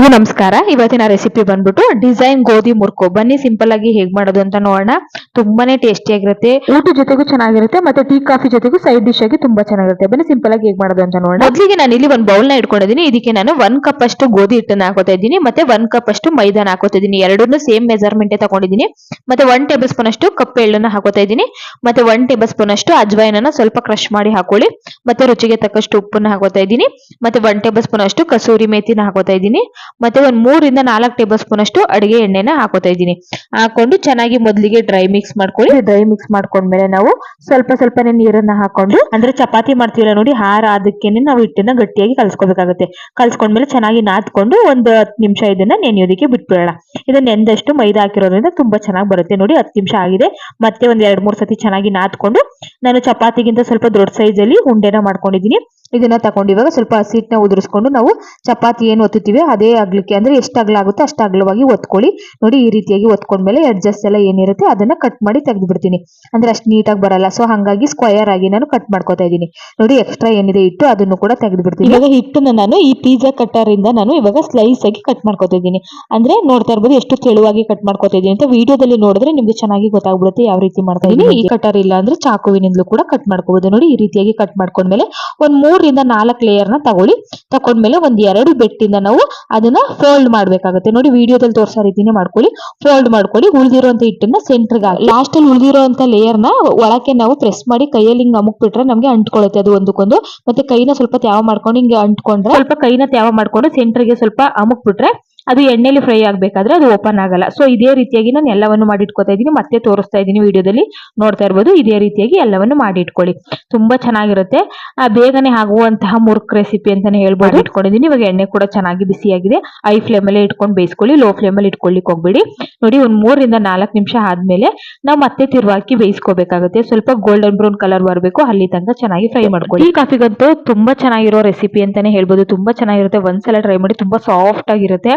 ಎಲ್ರಿಗೂ ನಮಸ್ಕಾರ. ಇವತ್ತಿನ ರೆಸಿಪಿ ಬಂದ್ಬಿಟ್ಟು ಡಿಸೈನ್ ಗೋಧಿ ಮುರ್ಕು. ಬನ್ನಿ ಸಿಂಪಲ್ ಆಗಿ ಹೇಗ್ ಮಾಡೋದು ಅಂತ ನೋಡೋಣ. ತುಂಬಾನೇ ಟೇಸ್ಟಿ ಆಗಿರುತ್ತೆ. ಊಟ ಜೊತೆಗೂ ಚೆನ್ನಾಗಿರುತ್ತೆ ಮತ್ತೆ ಟೀ ಕಾಫಿ ಜೊತೆಗೂ ಸೈಡ್ ಡಿಶ್ ಆಗಿ ತುಂಬಾ ಚೆನ್ನಾಗಿರುತ್ತೆ. ಬನ್ನಿ ಸಿಂಪಲ್ ಆಗಿ ಹೇಗ್ ಮಾಡೋದು ಅಂತ ನೋಡೋಣ. ಮೊದಲಿಗೆ ನಾನು ಇಲ್ಲಿ ಒಂದು ಬೌಲ್ನ ಇಟ್ಕೊಂಡಿದ್ದೀನಿ. ಇದಕ್ಕೆ ನಾನು ಒನ್ ಕಪ್ ಅಷ್ಟು ಗೋಧಿ ಹಿಟ್ಟನ್ನ ಹಾಕೋತಾ ಇದ್ದೀನಿ. ಮತ್ತೆ ಒನ್ ಕಪ್ ಅಷ್ಟು ಮೈದಾನ ಹಾಕೋತಾ ಇದ್ದೀನಿ. ಎರಡನ್ನೂ ಸೇಮ್ ಮೆಜರ್ಮೆಂಟ್ ತಗೊಂಡಿದ್ದೀನಿ. ಮತ್ತೆ ಒನ್ ಟೇಬಲ್ ಸ್ಪೂನ್ ಅಷ್ಟು ಕಪ್ ಎಳ್ಳನ್ನ ಹಾಕೋತಾ ಇದ್ದೀನಿ. ಮತ್ತೆ ಒನ್ ಟೇಬಲ್ ಸ್ಪೂನ್ ಅಷ್ಟು ಅಜ್ವೈನನ್ನ ಸ್ವಲ್ಪ ಕ್ರಶ್ ಮಾಡಿ ಹಾಕೊಳ್ಳಿ. ಮತ್ತೆ ರುಚಿಗೆ ತಕ್ಕಷ್ಟು ಉಪ್ಪನ್ನ ಹಾಕೋತಾ ಇದ್ದೀನಿ. ಮತ್ತೆ ಒನ್ ಟೇಬಲ್ ಸ್ಪೂನ್ ಅಷ್ಟು ಕಸೂರಿ ಮೇತಿನ ಹಾಕೋತಾ ಇದ್ದೀನಿ. ಮತ್ತೆ ಒಂದ್ ಮೂರಿಂದ ನಾಲ್ಕು ಟೇಬಲ್ ಸ್ಪೂನ್ ಅಷ್ಟು ಅಡಿಗೆ ಎಣ್ಣೆನ ಹಾಕೋತಾ ಇದ್ದೀನಿ. ಹಾಕೊಂಡು ಚೆನ್ನಾಗಿ ಮೊದಲಿಗೆ ಡ್ರೈ ಮಿಕ್ಸ್ ಮಾಡ್ಕೊಳ್ಳಿ. ಡ್ರೈ ಮಿಕ್ಸ್ ಮಾಡ್ಕೊಂಡ್ಮೇಲೆ ನಾವು ಸ್ವಲ್ಪ ಸ್ವಲ್ಪನೇ ನೀರನ್ನ ಹಾಕೊಂಡು, ಅಂದ್ರೆ ಚಪಾತಿ ಮಾಡ್ತೀವಲ್ಲ ನೋಡಿ, ಹಾರ ಅದಕ್ಕೇನೆ ನಾವು ಹಿಟ್ಟನ್ನ ಗಟ್ಟಿಯಾಗಿ ಕಲ್ಸ್ಕೊಬೇಕಾಗುತ್ತೆ. ಕಲ್ಸ್ಕೊಂಡ್ಮೇಲೆ ಚೆನ್ನಾಗಿ ನಾದ್ಕೊಂಡು ಒಂದು ಹತ್ತು ನಿಮಿಷ ಇದನ್ನ ನೆನೆಯೋದಕ್ಕೆ ಬಿಟ್ಬಿಡೋಣ. ಇದನ್ನ ನೆಂದಷ್ಟು ಮೈದಾ ಹಾಕಿರೋದ್ರಿಂದ ತುಂಬಾ ಚೆನ್ನಾಗಿ ಬರುತ್ತೆ ನೋಡಿ, ಹತ್ತು ನಿಮಿಷ ಆಗಿದೆ. ಮತ್ತೆ ಒಂದ್ ಎರಡ್ ಮೂರ್ ಸತಿ ಚೆನ್ನಾಗಿ ನಾದ್ಕೊಂಡು, ನಾನು ಚಪಾತಿಗಿಂತ ಸ್ವಲ್ಪ ದೊಡ್ಡ ಸೈಜ್ ಅಲ್ಲಿ ಉಂಡೆನ ಮಾಡ್ಕೊಂಡಿದ್ದೀನಿ. ಇದನ್ನ ತಗೊಂಡು ಇವಾಗ ಸ್ವಲ್ಪ ಹಸಿಟ್ಟನ್ನ ಉದುರಿಸ್ಕೊಂಡು ನಾವು ಚಪಾತಿ ಏನು ಒತ್ತುತ್ತೀವಿ. ಅದೇ ಆಗ್ಲಿಕ್ಕೆ ಅಂದ್ರೆ ಎಷ್ಟು ಅಗಲ ಆಗುತ್ತೋ ಅಷ್ಟು ಅಗಲವಾಗಿ ಒತ್ಕೊಳ್ಳಿ. ನೋಡಿ ಈ ರೀತಿಯಾಗಿ ಒತ್ಕೊಂಡ್ಮೇಲೆ ಅಡ್ಜಸ್ಟ್ ಎಲ್ಲ ಏನಿರುತ್ತೆ ಅದನ್ನ ಕಟ್ ಮಾಡಿ ತೆಗೆದು ಬಿಡ್ತೀನಿ ಅಂದ್ರೆ ಅಷ್ಟು ನೀಟಾಗಿ ಬರಲ್ಲ. ಸೊ ಹಾಗಾಗಿ ಸ್ಕ್ವಯರ್ ಆಗಿ ನಾನು ಕಟ್ ಮಾಡ್ಕೋತಾ ಇದ್ದೀನಿ. ನೋಡಿ ಎಕ್ಸ್ಟ್ರಾ ಏನಿದೆ ಇಟ್ಟು ಅದನ್ನು ಕೂಡ ತೆಗೆದು ಬಿಡ್ತೀನಿ ಇವಾಗ ಹಿಟ್ಟನ್ನ ನಾನು ಈ ಪಿಜ್ಜಾ ಕಟ್ಟರ್ ಇಂದ ನಾನು ಇವಾಗ ಸ್ಲೈಸ್ ಆಗಿ ಕಟ್ ಮಾಡ್ಕೋತಾ ಇದ್ದೀನಿ. ಅಂದ್ರೆ ನೋಡ್ತಾ ಇರ್ಬೋದು ಎಷ್ಟು ತೆಳುವಾಗಿ ಕಟ್ ಮಾಡ್ಕೋತಾ ಇದ್ದೀನಿ ಅಂತ ವಿಡಿಯೋದಲ್ಲಿ ನೋಡಿದ್ರೆ ನಿಮ್ಗೆ ಚೆನ್ನಾಗಿ ಗೊತ್ತಾಗ್ಬಿಡುತ್ತೆ ಯಾವ ರೀತಿ ಮಾಡ್ತಾ ಇದ್ದೀನಿ. ಈ ಕಟ್ಟರ್ ಇಲ್ಲ ಅಂದ್ರೆ ಚಾಕುವಿನಿಂದಲೂ ಕೂಡ ಕಟ್ ಮಾಡ್ಕೋಬಹುದು ನೋಡಿ ಈ ರೀತಿಯಾಗಿ ಕಟ್ ಮಾಡ್ಕೊಂಡ್ಮೇಲೆ ಒಂದ್ ಮೂರರಿಂದ ನಾಲ್ಕು ಲೇಯರ್ನ ತಗೊಳ್ಳಿ. ತಗೊಂಡ್ಮೇಲೆ ಒಂದ್ ಎರಡು ಬೆಟ್ಟಿಂದ ನಾವು ಅದನ್ನ ಫೋಲ್ಡ್ ಮಾಡ್ಬೇಕಾಗುತ್ತೆ. ನೋಡಿ ವಿಡಿಯೋದಲ್ಲಿ ತೋರ್ಸೋ ರೀತಿನೇ ಮಾಡ್ಕೊಳ್ಳಿ. ಫೋಲ್ಡ್ ಮಾಡ್ಕೊಳ್ಳಿ. ಉಳಿದಿರುವಂತ ಹಿಟ್ಟನ್ನ ಸೆಂಟ್ರಿಗೆ ಹಾಕಿ. ಲಾಸ್ಟ್ ಅಲ್ಲಿ ಉಳಿದಿರುವಂತ ಲೇಯರ್ನ ಒಳಕ್ಕೆ ನಾವು ಪ್ರೆಸ್ ಮಾಡಿ ಕೈಯಲ್ಲಿ ಹಿಂಗ್ ಅಮುಕ್ಬಿಟ್ರೆ ನಮ್ಗೆ ಅಂಟ್ಕೊಳ್ಳುತ್ತೆ ಅದು ಒಂದಕ್ಕೊಂದು. ಮತ್ತೆ ಕೈನ ಸ್ವಲ್ಪ ತ್ಯಾವ ಮಾಡ್ಕೊಂಡು ಹಿಂಗೆ ಅಂಟ್ಕೊಂಡ್ರೆ ಸ್ವಲ್ಪ ಕೈನ ತ್ಯಾವ ಮಾಡ್ಕೊಂಡು ಸೆಂಟ್ರಿಗೆ ಸ್ವಲ್ಪ ಅಮುಕ್ ಬಿಟ್ರೆ ಅದು ಎಣ್ಣೆಲಿ ಫ್ರೈ ಆಗಬೇಕಾದ್ರೆ ಅದು ಓಪನ್ ಆಗಲ್ಲ. ಸೊ ಇದೇ ರೀತಿಯಾಗಿ ನಾನು ಎಲ್ಲವನ್ನು ಮಾಡಿ ಇಟ್ಕೋತಾ ಇದ್ದೀನಿ. ಮತ್ತೆ ತೋರಿಸ್ತಾ ಇದ್ದೀನಿ ವಿಡಿಯೋದಲ್ಲಿ. ನೋಡ್ತಾ ಇರ್ಬೋದು ಇದೇ ರೀತಿಯಾಗಿ ಎಲ್ಲವನ್ನು ಮಾಡಿ ಇಟ್ಕೊಳ್ಳಿ ತುಂಬಾ ಚೆನ್ನಾಗಿರುತ್ತೆ. ಆ ಬೇಗನೆ ಆಗುವಂತಹ ಮುರ್ಕ್ ರೆಸಿಪಿ ಅಂತಾನೆ ಹೇಳ್ಬೋದು. ಇಟ್ಕೊಂಡಿದ್ದೀನಿ. ಇವಾಗ ಎಣ್ಣೆ ಕೂಡ ಚೆನ್ನಾಗಿ ಬಿಸಿಯಾಗಿದೆ. ಐ ಫ್ಲೇಮ್ ಅಲ್ಲೇ ಇಟ್ಕೊಂಡು ಬೇಯಿಸ್ಕೊಳ್ಳಿ. ಲೋ ಫ್ಲೇಮಲ್ಲಿ ಇಟ್ಕೊಳ್ಳಿಕ್ಕೆ ಇಟ್ಕೊಳ್ಳಿಕ್ ಹೋಗ್ಬೇಡಿ. ನೋಡಿ ಒಂದು ಮೂರರಿಂದ ನಾಲ್ಕು ನಿಮಿಷ ಆದ್ಮೇಲೆ ನಾವು ಮತ್ತೆ ತಿರುವಾಕಿ ಬೇಯಿಸ್ಕೋಬೇಕಾಗುತ್ತೆ. ಸ್ವಲ್ಪ ಗೋಲ್ಡನ್ ಬ್ರೌನ್ ಕಲರ್ ಬರಬೇಕು. ಅಲ್ಲಿ ತನಕ ಚೆನ್ನಾಗಿ ಫ್ರೈ ಮಾಡ್ಕೊಳ್ಳಿ. ಈ ಕಾಫಿಗಂತೂ ತುಂಬಾ ಚೆನ್ನಾಗಿರೋ ರೆಸಿಪಿ ಅಂತಾನೆ ಹೇಳ್ಬೋದು. ತುಂಬಾ ಚೆನ್ನಾಗಿರುತ್ತೆ. ಒಂದ್ಸಲ ಟ್ರೈ ಮಾಡಿ ತುಂಬಾ ಸಾಫ್ಟ್ ಆಗಿರುತ್ತೆ.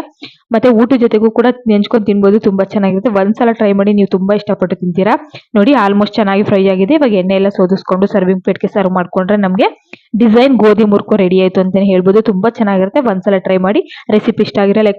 ಮತ್ತೆ ಊಟ ಜೊತೆಗೂ ಕೂಡ ನೆಂಚ್ಕೊಂಡು ತಿನ್ಬೋದು, ತುಂಬಾ ಚೆನ್ನಾಗಿರುತ್ತೆ. ಒಂದ್ಸಲ ಟ್ರೈ ಮಾಡಿ ನೀವು ತುಂಬಾ ಇಷ್ಟಪಟ್ಟು ತಿಂತೀರಾ? ನೋಡಿ ಆಲ್ಮೋಸ್ಟ್ ಚೆನ್ನಾಗಿ ಫ್ರೈ ಆಗಿದೆ. ಇವಾಗ ಎಣ್ಣೆ ಎಲ್ಲ ಸೋದಿಸ್ಕೊಂಡು ಸರ್ವಿಂಗ್ ಪ್ಲೇಟ್ಗೆ ಸರ್ವ್ ಮಾಡ್ಕೊಂಡ್ರೆ ನಮಗೆ ಡಿಸೈನ್ ಗೋಧಿ ಮುರ್ಕೋ ರೆಡಿ ಆಯ್ತು ಅಂತಾನೆ ಹೇಳ್ಬೋದು. ತುಂಬಾ ಚೆನ್ನಾಗಿರುತ್ತೆ. ಒಂದ್ಸಲ ಟ್ರೈ ಮಾಡಿ ರೆಸಿಪಿ ಇಷ್ಟ ಆಗಿರೋ ಲೈಕ್